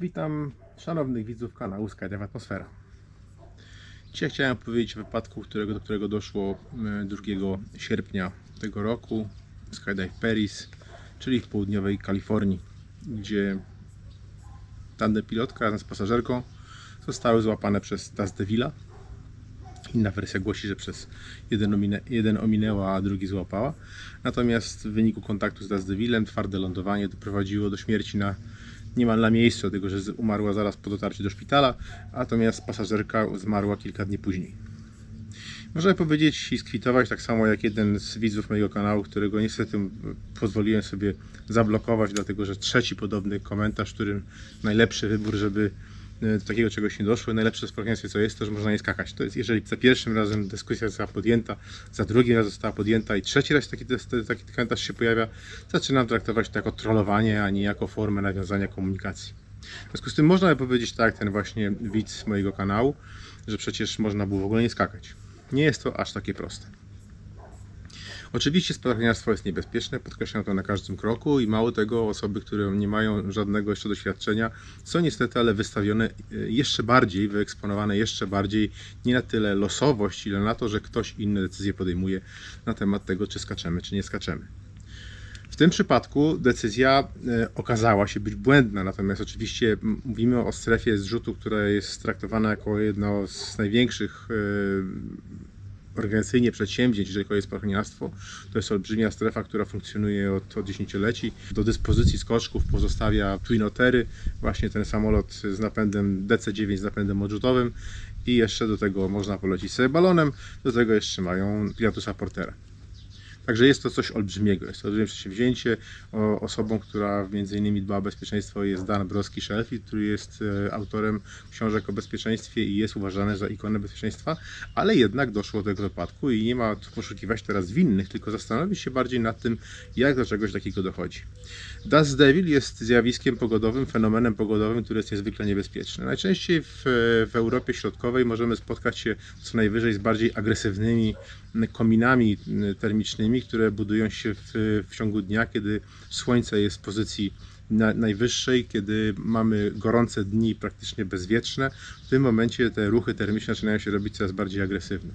Witam szanownych widzów kanału Skydive Atmosfera. Dzisiaj chciałem powiedzieć o wypadku, którego, do którego doszło e, 2 sierpnia tego roku w Skydive Paris, czyli w południowej Kalifornii, gdzie tandem pilotka razem z pasażerką zostały złapane przez Das Devila. Inna wersja głosi, że przez jeden, ominę, jeden ominęła, a drugi złapała. Natomiast w wyniku kontaktu z Das Devilem twarde lądowanie doprowadziło do śmierci na niemal na miejscu, dlatego że umarła zaraz po dotarciu do szpitala, natomiast pasażerka zmarła kilka dni później. Możemy powiedzieć i skwitować tak samo jak jeden z widzów mojego kanału, którego niestety pozwoliłem sobie zablokować, dlatego że trzeci podobny komentarz, którym najlepszy wybór, żeby do takiego czegoś nie doszło. Najlepsze społeczeństwie co jest, to że można nie skakać. To jest, jeżeli za pierwszym razem dyskusja została podjęta, za drugim razem została podjęta i trzeci raz taki, taki komentarz się pojawia, zaczynam traktować to jako trollowanie, a nie jako formę nawiązania komunikacji. W związku z tym można by powiedzieć tak, ten właśnie widz mojego kanału, że przecież można było w ogóle nie skakać. Nie jest to aż takie proste. Oczywiście spadochroniarstwo jest niebezpieczne, podkreślam to na każdym kroku i mało tego, osoby, które nie mają żadnego jeszcze doświadczenia, są niestety ale wystawione e, jeszcze bardziej, wyeksponowane jeszcze bardziej, nie na tyle losowość, ile na to, że ktoś inne decyzje podejmuje na temat tego, czy skaczemy, czy nie skaczemy. W tym przypadku decyzja e, okazała się być błędna, natomiast oczywiście mówimy o strefie zrzutu, która jest traktowana jako jedno z największych e, organizacyjnie przedsięwzięć, jeżeli chodzi o spadochroniarstwo. To jest olbrzymia strefa, która funkcjonuje od, od dziesięcioleci. Do dyspozycji skoczków pozostawia Twin Otery, właśnie ten samolot z napędem DC-9 z napędem odrzutowym i jeszcze do tego można polecić sobie balonem, do tego jeszcze mają Pilotusa Portera. Także jest to coś olbrzymiego, jest to olbrzymie przedsięwzięcie. O, osobą, która między innymi dba o bezpieczeństwo jest Dan Broski-Szelfit, który jest e, autorem książek o bezpieczeństwie i jest uważany za ikonę bezpieczeństwa, ale jednak doszło do tego wypadku i nie ma poszukiwać teraz winnych, tylko zastanowić się bardziej nad tym, jak do czegoś takiego dochodzi. Das Devil jest zjawiskiem pogodowym, fenomenem pogodowym, który jest niezwykle niebezpieczny. Najczęściej w, w Europie Środkowej możemy spotkać się co najwyżej z bardziej agresywnymi kominami termicznymi, które budują się w, w ciągu dnia, kiedy słońce jest w pozycji na, najwyższej, kiedy mamy gorące dni praktycznie bezwietrzne. W tym momencie te ruchy termiczne zaczynają się robić coraz bardziej agresywne.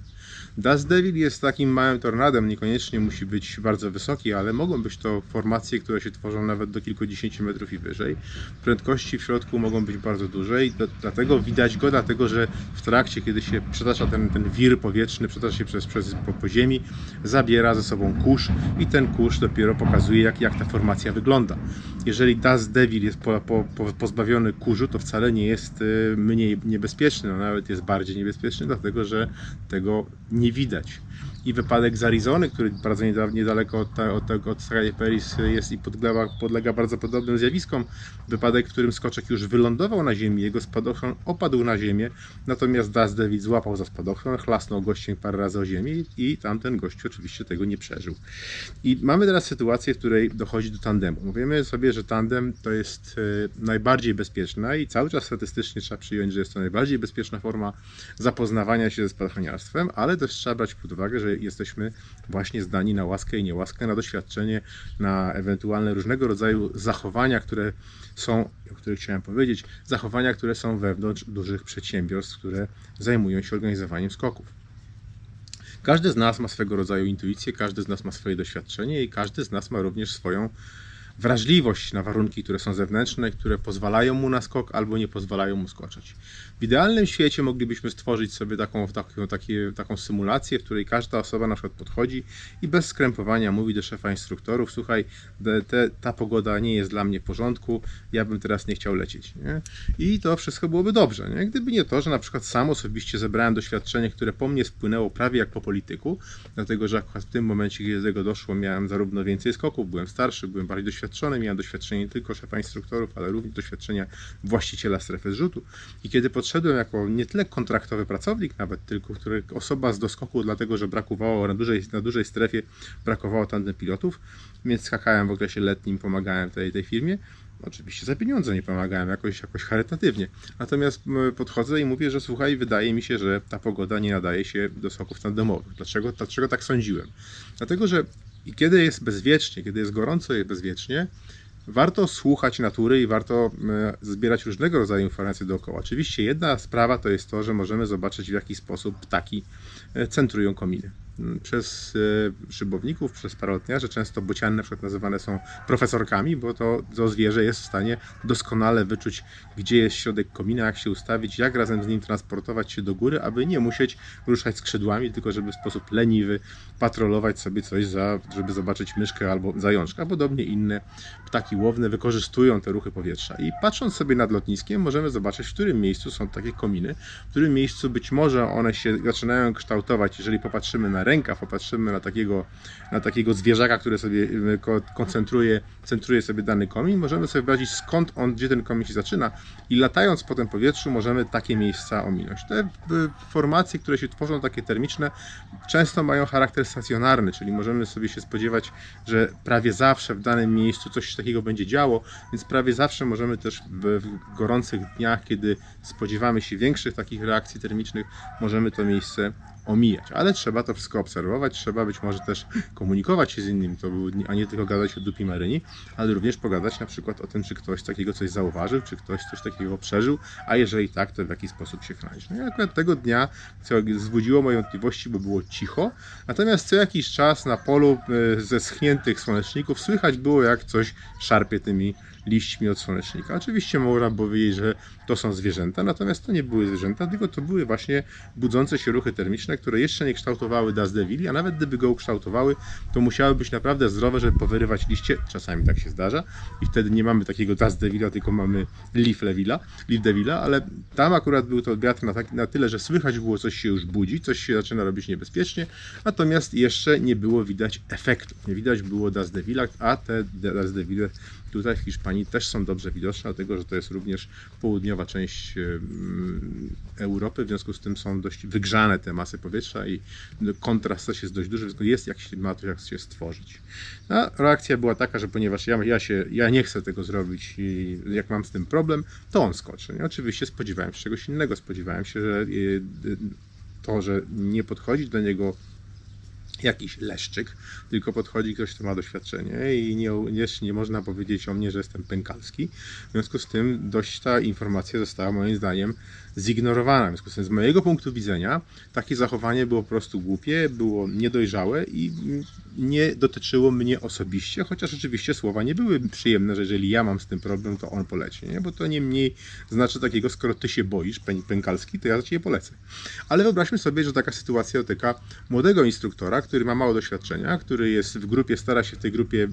Das Devil jest takim małym tornadem, niekoniecznie musi być bardzo wysoki, ale mogą być to formacje, które się tworzą nawet do kilkudziesięciu metrów i wyżej. Prędkości w środku mogą być bardzo duże i do, dlatego widać go, dlatego że w trakcie, kiedy się przetacza ten, ten wir powietrzny, przetacza się przez, przez po, po ziemi, zabiera ze sobą kurz i ten kurz dopiero pokazuje, jak, jak ta formacja wygląda. Jeżeli Das Devil jest po, po, po, pozbawiony kurzu, to wcale nie jest y, mniej niebezpieczny, no nawet jest bardziej niebezpieczny, dlatego że tego nie widać. I wypadek z Arizony, który bardzo nieda- niedaleko od, od, od Sky Paris jest i podlega, podlega bardzo podobnym zjawiskom. Wypadek, w którym skoczek już wylądował na ziemi, jego spadochron opadł na ziemię, natomiast Das Devil złapał za spadochron, chlasnął gościem parę razy o ziemię i, tamten gościu oczywiście tego nie przeżył. I mamy teraz sytuację, w której dochodzi do tandemu. Mówimy sobie, że tandem to jest e, najbardziej bezpieczna i cały czas statystycznie trzeba przyjąć, że jest to najbardziej bezpieczna forma zapoznawania się ze spadochroniarstwem, ale też trzeba brać pod uwagę, że jesteśmy właśnie zdani na łaskę i niełaskę, na doświadczenie, na ewentualne różnego rodzaju zachowania, które są, o których chciałem powiedzieć, zachowania, które są wewnątrz dużych przedsiębiorstw, które zajmują się organizowaniem skoków. Każdy z nas ma swego rodzaju intuicję, każdy z nas ma swoje doświadczenie i każdy z nas ma również swoją wrażliwość na warunki, które są zewnętrzne, które pozwalają mu na skok albo nie pozwalają mu skoczyć. W idealnym świecie moglibyśmy stworzyć sobie taką, taką, takie, taką symulację, w której każda osoba na przykład podchodzi i bez skrępowania mówi do szefa instruktorów: Słuchaj, te, ta pogoda nie jest dla mnie w porządku, ja bym teraz nie chciał lecieć. Nie? I to wszystko byłoby dobrze. Nie? Gdyby nie to, że na przykład sam osobiście zebrałem doświadczenie, które po mnie spłynęło prawie jak po polityku, dlatego że akurat w tym momencie, kiedy do tego doszło, miałem zarówno więcej skoków, byłem starszy, byłem bardziej doświadczony, miałem doświadczenie nie tylko szefa instruktorów, ale również doświadczenia właściciela strefy zrzutu. I kiedy podszedłem jako nie tyle kontraktowy pracownik nawet, tylko który osoba z doskoku, dlatego że brakowało na dużej, na dużej strefie, brakowało tandem pilotów, więc skakałem w okresie letnim, pomagałem tej, tej firmie. Oczywiście za pieniądze nie pomagałem, jakoś, jakoś charytatywnie. Natomiast podchodzę i mówię, że słuchaj, wydaje mi się, że ta pogoda nie nadaje się do skoków tandemowych. Dlaczego, dlaczego tak sądziłem? Dlatego, że i kiedy jest bezwiecznie, kiedy jest gorąco i bezwiecznie, warto słuchać natury i warto e, zbierać różnego rodzaju informacje dookoła. Oczywiście jedna sprawa to jest to, że możemy zobaczyć w jaki sposób ptaki e, centrują kominy. Przez e, szybowników, przez parolotniarze często bociany na przykład nazywane są profesorkami, bo to, to zwierzę jest w stanie doskonale wyczuć, gdzie jest środek komina, jak się ustawić, jak razem z nim transportować się do góry, aby nie musieć ruszać skrzydłami, tylko żeby w sposób leniwy patrolować sobie coś, za, żeby zobaczyć myszkę albo zajączka. Podobnie inne ptaki łowne wykorzystują te ruchy powietrza. I patrząc sobie nad lotniskiem, możemy zobaczyć, w którym miejscu są takie kominy, w którym miejscu być może one się zaczynają kształtować, jeżeli popatrzymy na rękaw, popatrzymy na takiego, na takiego zwierzaka, który sobie y, ko- koncentruje, centruje sobie dany komin, możemy sobie wyobrazić skąd on, gdzie ten komin się zaczyna i latając po tym powietrzu możemy takie miejsca ominąć. Te y, formacje, które się tworzą, takie termiczne, często mają charakter stacjonarny, czyli możemy sobie się spodziewać, że prawie zawsze w danym miejscu coś takiego będzie działo, więc prawie zawsze możemy też w gorących dniach, kiedy spodziewamy się większych takich reakcji termicznych, możemy to miejsce omijać. Ale trzeba to wszystko obserwować, trzeba być może też komunikować się z innymi, to a nie tylko gadać o dupi maryni, ale również pogadać na przykład o tym, czy ktoś takiego coś zauważył, czy ktoś coś takiego przeżył, a jeżeli tak, to w jaki sposób się chronić. No i akurat tego dnia, co wzbudziło moje wątpliwości, bo było cicho, natomiast co jakiś czas na polu e, ze schniętych słoneczników słychać było, jak coś szarpie tymi liśćmi od słonecznika. Oczywiście można powiedzieć, że to są zwierzęta, natomiast to nie były zwierzęta, tylko to były właśnie budzące się ruchy termiczne, które jeszcze nie kształtowały Das Devili, a nawet gdyby go ukształtowały, to musiały być naprawdę zdrowe, żeby powyrywać liście. Czasami tak się zdarza i wtedy nie mamy takiego Das Devila, tylko mamy Leaf Levila, Leaf Devila, ale tam akurat był to wiatr na, tak, na tyle, że słychać było, coś się już budzi, coś się zaczyna robić niebezpiecznie, natomiast jeszcze nie było widać efektów. Nie widać było Das Devila, a te Das Devile tutaj w Hiszpanii też są dobrze widoczne, dlatego że to jest również południowa część Europy, w związku z tym są dość wygrzane te masy powietrza i kontrast też jest dość duży, więc jest jak się ma to jak się stworzyć. A reakcja była taka, że ponieważ ja, ja, się, ja nie chcę tego zrobić i jak mam z tym problem, to on skoczy. Nie? Oczywiście spodziewałem się czegoś innego, spodziewałem się, że y, to, że nie podchodzi do niego jakiś leszczyk, tylko podchodzi ktoś, kto ma doświadczenie i nie, nie, nie można powiedzieć o mnie, że jestem pękalski. W związku z tym dość ta informacja została moim zdaniem zignorowana. W związku z tym z mojego punktu widzenia takie zachowanie było po prostu głupie, było niedojrzałe i nie dotyczyło mnie osobiście, chociaż oczywiście słowa nie były przyjemne, że jeżeli ja mam z tym problem, to on poleci, nie? bo to nie mniej znaczy takiego, skoro ty się boisz, pę- pękalski, to ja za ciebie polecę. Ale wyobraźmy sobie, że taka sytuacja dotyka młodego instruktora, który ma mało doświadczenia, który jest w grupie, stara się w tej grupie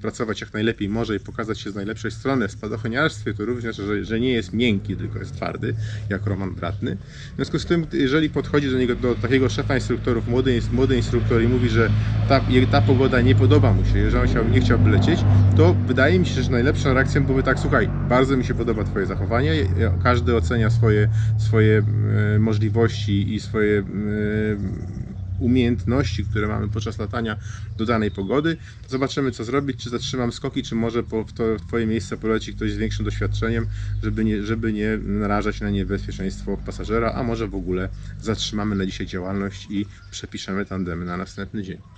pracować jak najlepiej może i pokazać się z najlepszej strony. W spadochroniarstwie to również, że, że nie jest miękki, tylko jest twardy, jak Roman Bratny. W związku z tym, jeżeli podchodzi do niego, do takiego szefa instruktorów, młody, młody instruktor i mówi, że ta, ta pogoda nie podoba mu się, jeżeli on chciał, nie chciałby lecieć, to wydaje mi się, że najlepszą reakcją byłoby tak, słuchaj, bardzo mi się podoba Twoje zachowanie, każdy ocenia swoje, swoje e, możliwości i swoje e, umiejętności, które mamy podczas latania do danej pogody. Zobaczymy, co zrobić, czy zatrzymam skoki, czy może po, w, to, w Twoje miejsce poleci ktoś z większym doświadczeniem, żeby nie, żeby nie narażać na niebezpieczeństwo pasażera, a może w ogóle zatrzymamy na dzisiaj działalność i przepiszemy tandemy na następny dzień.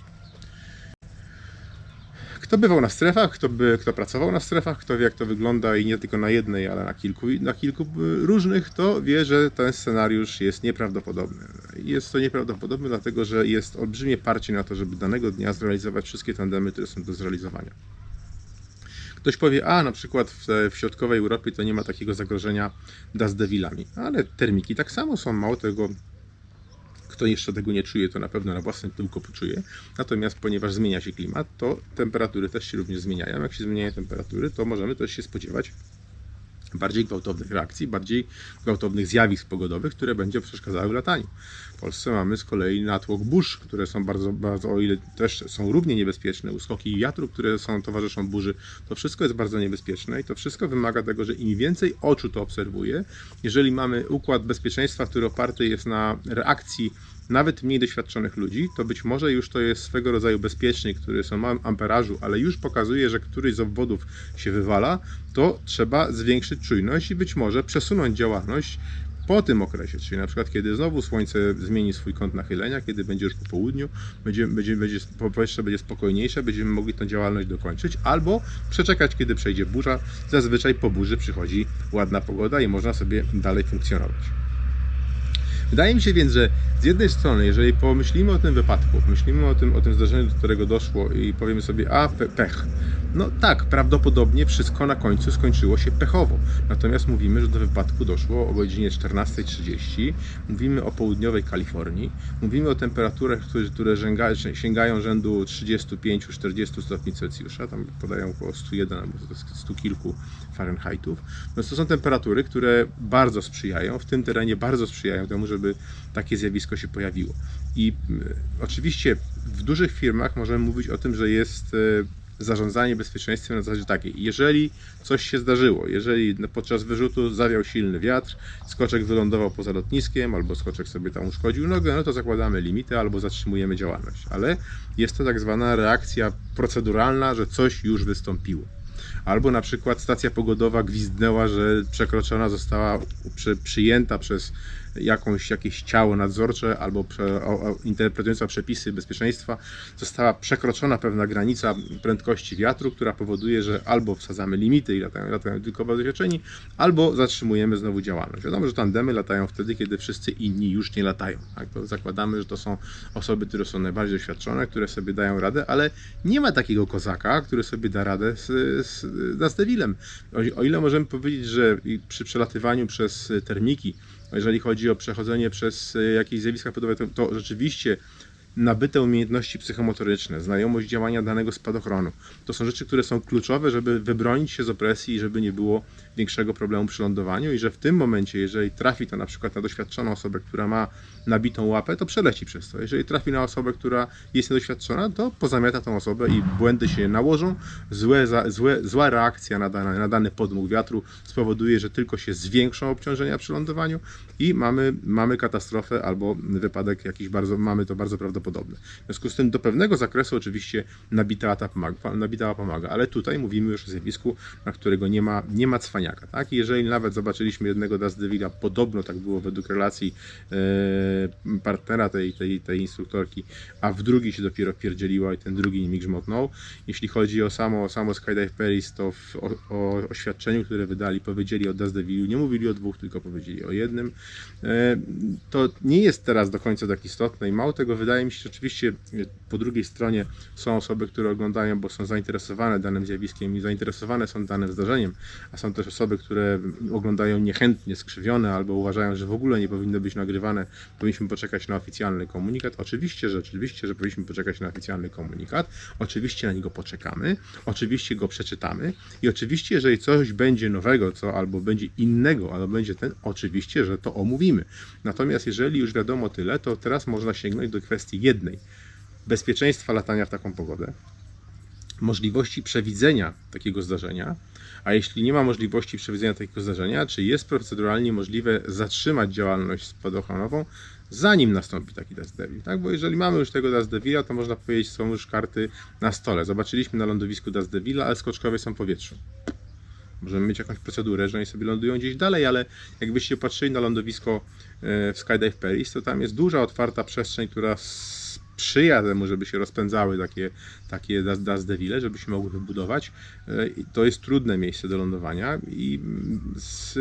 Kto bywał na strefach, kto, by, kto pracował na strefach, kto wie jak to wygląda i nie tylko na jednej, ale na kilku, na kilku y, różnych, to wie, że ten scenariusz jest nieprawdopodobny. Jest to nieprawdopodobne, dlatego że jest olbrzymie parcie na to, żeby danego dnia zrealizować wszystkie tandemy, które są do zrealizowania. Ktoś powie, a na przykład w, w środkowej Europie to nie ma takiego zagrożenia das devilami, ale termiki tak samo są, mało tego kto jeszcze tego nie czuje, to na pewno na własnym tyłku poczuje. Natomiast ponieważ zmienia się klimat, to temperatury też się również zmieniają. Jak się zmieniają temperatury, to możemy też się spodziewać bardziej gwałtownych reakcji, bardziej gwałtownych zjawisk pogodowych, które będzie przeszkadzały w lataniu. W Polsce mamy z kolei natłok burz, które są bardzo, bardzo, o ile też są równie niebezpieczne, uskoki wiatru, które są towarzyszą burzy, to wszystko jest bardzo niebezpieczne i to wszystko wymaga tego, że im więcej oczu to obserwuje, jeżeli mamy układ bezpieczeństwa, który oparty jest na reakcji nawet mniej doświadczonych ludzi, to być może już to jest swego rodzaju bezpiecznik, który o małym amperażu, ale już pokazuje, że któryś z obwodów się wywala, to trzeba zwiększyć czujność i być może przesunąć działalność Po tym okresie, czyli na przykład kiedy znowu słońce zmieni swój kąt nachylenia, kiedy będzie już po południu, będzie, będzie, będzie, powietrze będzie spokojniejsze, będziemy mogli tę działalność dokończyć, albo przeczekać, kiedy przejdzie burza. Zazwyczaj po burzy przychodzi ładna pogoda i można sobie dalej funkcjonować. Wydaje mi się więc, że z jednej strony, jeżeli pomyślimy o tym wypadku, myślimy o tym, o tym zdarzeniu, do którego doszło i powiemy sobie, a pe- pech. No tak, prawdopodobnie wszystko na końcu skończyło się pechowo. Natomiast mówimy, że do wypadku doszło o godzinie 14.30. Mówimy o południowej Kalifornii. Mówimy o temperaturach, które, sięgają rzędu 35-40 stopni Celsjusza. Tam podają około 101 albo 100 kilku Fahrenheitów. Więc to są temperatury, które bardzo sprzyjają, w tym terenie bardzo sprzyjają temu, żeby takie zjawisko się pojawiło. I y, oczywiście w dużych firmach możemy mówić o tym, że jest y, zarządzanie bezpieczeństwem na zasadzie takiej, jeżeli coś się zdarzyło, jeżeli podczas wyrzutu zawiał silny wiatr, skoczek wylądował poza lotniskiem, albo skoczek sobie tam uszkodził nogę, no to zakładamy limity albo zatrzymujemy działalność. Ale jest to tak zwana reakcja proceduralna, że coś już wystąpiło. Albo na przykład stacja pogodowa gwizdnęła, że przekroczona została, przy, przyjęta przez jakąś, jakieś ciało nadzorcze albo prze, o, o, interpretująca przepisy bezpieczeństwa została przekroczona pewna granica prędkości wiatru, która powoduje, że albo wsadzamy limity i latają, latają tylko doświadczeni, albo zatrzymujemy znowu działalność. Wiadomo, że tandemy latają wtedy, kiedy wszyscy inni już nie latają. Tak? To zakładamy, że to są osoby, które są najbardziej doświadczone, które sobie dają radę, ale nie ma takiego kozaka, który sobie da radę z, z, z. O, o ile możemy powiedzieć, że przy przelatywaniu przez termiki jeżeli chodzi o przechodzenie przez e, jakieś zjawiska pogodowe, to, to rzeczywiście nabyte umiejętności psychomotoryczne, znajomość działania danego spadochronu. To są rzeczy, które są kluczowe, żeby wybronić się z opresji i żeby nie było większego problemu przy lądowaniu i że w tym momencie, jeżeli trafi to na przykład na doświadczoną osobę, która ma nabitą łapę, to przeleci przez to. Jeżeli trafi na osobę, która jest niedoświadczona, to pozamiata tą osobę i błędy się nałożą. Złe, złe, zła reakcja na dany, na dany podmuch wiatru spowoduje, że tylko się zwiększą obciążenia przy lądowaniu i mamy, mamy katastrofę albo wypadek jakiś bardzo, mamy to bardzo prawdopodobne. W związku z tym do pewnego zakresu oczywiście nabita łapa pomaga, pomaga ale tutaj mówimy już o zjawisku, na którego nie ma, nie ma cwaniaka. Tak? Jeżeli nawet zobaczyliśmy jednego Dazdevilla, podobno tak było według relacji e, partnera tej, tej, tej instruktorki, a w drugi się dopiero pierdzieliła i ten drugi mi grzmotnął. Jeśli chodzi o samo, samo Skydive Paris, to w, o, o oświadczeniu, które wydali, powiedzieli o Dazdevillu, nie mówili o dwóch, tylko powiedzieli o jednym. E, to nie jest teraz do końca tak istotne i mało tego, wydaje mi się, że oczywiście po drugiej stronie są osoby, które oglądają, bo są zainteresowane danym zjawiskiem i zainteresowane są danym zdarzeniem, a są też osoby, które oglądają niechętnie, skrzywione albo uważają, że w ogóle nie powinno być nagrywane, powinniśmy poczekać na oficjalny komunikat. Oczywiście, że oczywiście, że powinniśmy poczekać na oficjalny komunikat. Oczywiście na niego poczekamy, oczywiście go przeczytamy i oczywiście, jeżeli coś będzie nowego, co albo będzie innego, albo będzie ten, oczywiście, że to omówimy. Natomiast jeżeli już wiadomo tyle, to teraz można sięgnąć do kwestii jednej. Bezpieczeństwa latania w taką pogodę, możliwości przewidzenia takiego zdarzenia, a jeśli nie ma możliwości przewidzenia takiego zdarzenia, czy jest proceduralnie możliwe zatrzymać działalność spadochronową, zanim nastąpi taki Dust Devil, tak? Bo jeżeli mamy już tego Dust Devila, to można powiedzieć, są już karty na stole. Zobaczyliśmy na lądowisku Dust Devila, ale skoczkowie są w powietrzu. Możemy mieć jakąś procedurę, że oni sobie lądują gdzieś dalej, ale jakbyście patrzyli na lądowisko e, w Skydive Paris, to tam jest duża otwarta przestrzeń, która sprzyja temu, żeby się rozpędzały takie, takie Dust Devile, żeby się mogły wybudować. E, to jest trudne miejsce do lądowania i z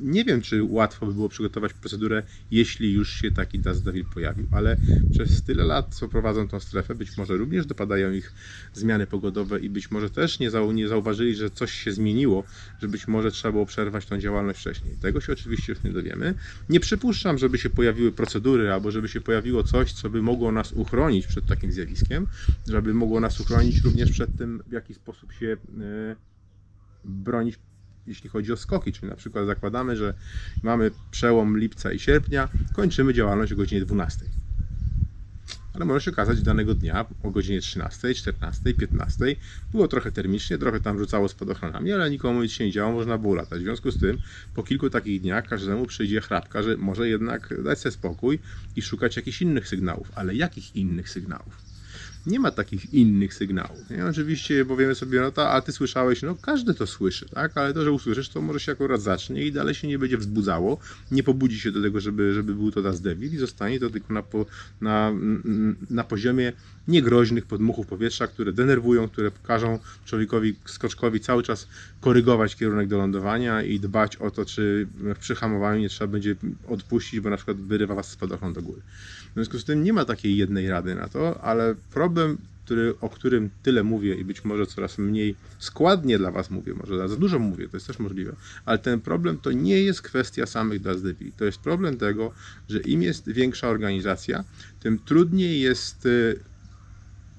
nie wiem, czy łatwo by było przygotować procedurę, jeśli już się taki Dust Devil pojawił, ale przez tyle lat, co prowadzą tą strefę, być może również dopadają ich zmiany pogodowe i być może też nie, zau nie zauważyli, że coś się zmieniło, że być może trzeba było przerwać tą działalność wcześniej. Tego się oczywiście już nie dowiemy. Nie przypuszczam, żeby się pojawiły procedury albo żeby się pojawiło coś, co by mogło nas uchronić przed takim zjawiskiem, żeby mogło nas uchronić również przed tym, w jaki sposób się yy, bronić jeśli chodzi o skoki, czyli na przykład zakładamy, że mamy przełom lipca i sierpnia, kończymy działalność o godzinie 12. Ale może się okazać, danego dnia o godzinie 13, 14, 15 było trochę termicznie, trochę tam rzucało spadochronami, ale nikomu nic się nie działo, można było latać. W związku z tym po kilku takich dniach każdemu przyjdzie chrapka, że może jednak dać sobie spokój i szukać jakichś innych sygnałów. Ale jakich innych sygnałów? Nie ma takich innych sygnałów. Nie? Oczywiście powiemy sobie, no a ty słyszałeś, no każdy to słyszy, tak? Ale to, że usłyszysz, to może się akurat zacznie i dalej się nie będzie wzbudzało, nie pobudzi się do tego, żeby, żeby był to Das Devil i zostanie to tylko na, po, na, na poziomie niegroźnych podmuchów powietrza, które denerwują, które każą człowiekowi, skoczkowi cały czas korygować kierunek do lądowania i dbać o to, czy przy hamowaniu nie trzeba będzie odpuścić, bo na przykład wyrywa was spadochron do góry. W związku z tym nie ma takiej jednej rady na to, ale problem, który, o którym tyle mówię i być może coraz mniej składnie dla was mówię, może za dużo mówię, to jest też możliwe, ale ten problem to nie jest kwestia samych DASDP. To jest problem tego, że im jest większa organizacja, tym trudniej jest y,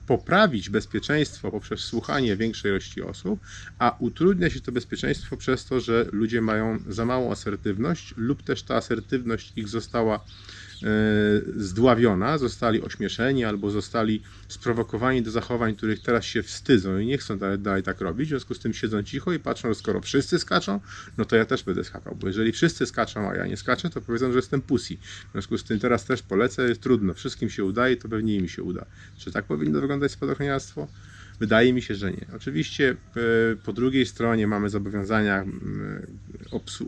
poprawić bezpieczeństwo poprzez słuchanie większej ilości osób, a utrudnia się to bezpieczeństwo przez to, że ludzie mają za małą asertywność lub też ta asertywność ich została zdławiona, zostali ośmieszeni albo zostali sprowokowani do zachowań, których teraz się wstydzą i nie chcą dalej, tak robić, w związku z tym siedzą cicho i patrzą, skoro wszyscy skaczą, no to ja też będę skakał, bo jeżeli wszyscy skaczą, a ja nie skaczę, to powiedzą, że jestem pussy. W związku z tym teraz też polecę, jest trudno, wszystkim się udaje, to pewnie im się uda. Czy tak powinno wyglądać spadochroniarstwo? Wydaje mi się, że nie. Oczywiście e, po drugiej stronie mamy zobowiązania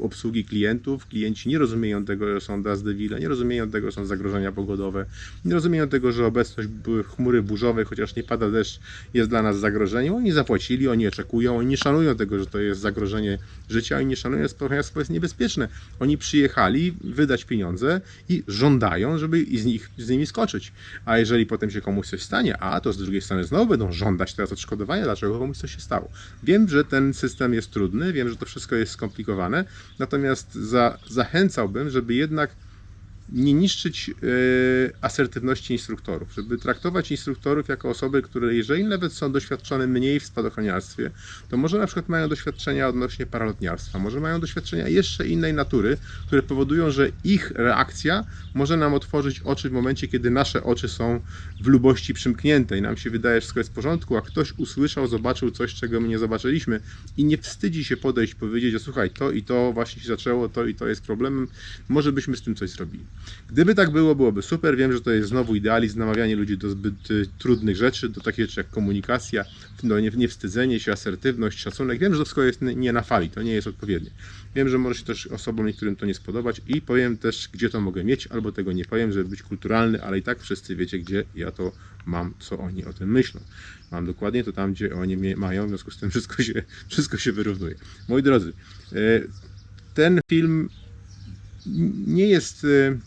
obsługi klientów. Klienci nie rozumieją tego, że są das devile, nie rozumieją tego, że są zagrożenia pogodowe, nie rozumieją tego, że obecność chmury burzowej, chociaż nie pada deszcz, jest dla nas zagrożeniem. Oni zapłacili, oni oczekują, oni nie szanują tego, że to jest zagrożenie życia, oni nie szanują, że spadochroniarstwo jest niebezpieczne. Oni przyjechali wydać pieniądze i żądają, żeby z, nich, z nimi skoczyć. A jeżeli potem się komuś coś stanie, a to z drugiej strony znowu będą żądać teraz odszkodowania, dlaczego komuś coś się stało. Wiem, że ten system jest trudny, wiem, że to wszystko jest skomplikowane, natomiast za, zachęcałbym, żeby jednak nie niszczyć e, asertywności instruktorów, żeby traktować instruktorów jako osoby, które jeżeli nawet są doświadczone mniej w spadochroniarstwie, to może na przykład mają doświadczenia odnośnie paralotniarstwa, może mają doświadczenia jeszcze innej natury, które powodują, że ich reakcja może nam otworzyć oczy w momencie, kiedy nasze oczy są w lubości przymknięte i nam się wydaje, że wszystko jest w porządku, a ktoś usłyszał, zobaczył coś, czego my nie zobaczyliśmy i nie wstydzi się podejść, powiedzieć, że słuchaj, to i to właśnie się zaczęło, to i to jest problemem, może byśmy z tym coś zrobili. Gdyby tak było, byłoby super. Wiem, że to jest znowu idealizm, namawianie ludzi do zbyt y, trudnych rzeczy, do takich rzeczy jak komunikacja, no, nie, niewstydzenie się, asertywność, szacunek. Wiem, że to wszystko jest nie na fali, to nie jest odpowiednie. Wiem, że może się też osobom niektórym to nie spodobać i powiem też, gdzie to mogę mieć, albo tego nie powiem, żeby być kulturalny, ale i tak wszyscy wiecie, gdzie ja to mam, co oni o tym myślą. Mam dokładnie to tam, gdzie oni mają, w związku z tym wszystko się, wszystko się wyrównuje. Moi drodzy, e, ten film nie jest e,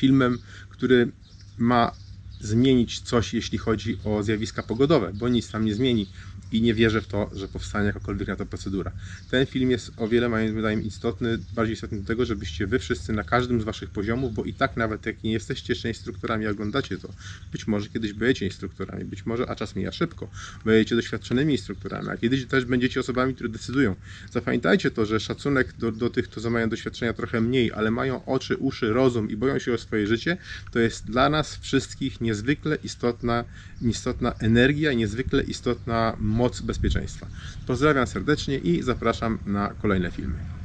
filmem, który ma zmienić coś, jeśli chodzi o zjawiska pogodowe, bo nic tam nie zmieni i nie wierzę w to, że powstanie jakakolwiek na to procedura. Ten film jest o wiele, moim zdaniem, istotny, bardziej istotny do tego, żebyście wy wszyscy na każdym z waszych poziomów, bo i tak nawet jak nie jesteście jeszcze instruktorami, oglądacie to, być może kiedyś będziecie instruktorami, być może, a czas mija szybko, będziecie doświadczonymi instruktorami, a kiedyś też będziecie osobami, które decydują. Zapamiętajcie to, że szacunek do, do tych, którzy mają doświadczenia trochę mniej, ale mają oczy, uszy, rozum i boją się o swoje życie, to jest dla nas wszystkich niezwykle istotna, istotna energia niezwykle istotna moc bezpieczeństwa. Pozdrawiam serdecznie i zapraszam na kolejne filmy.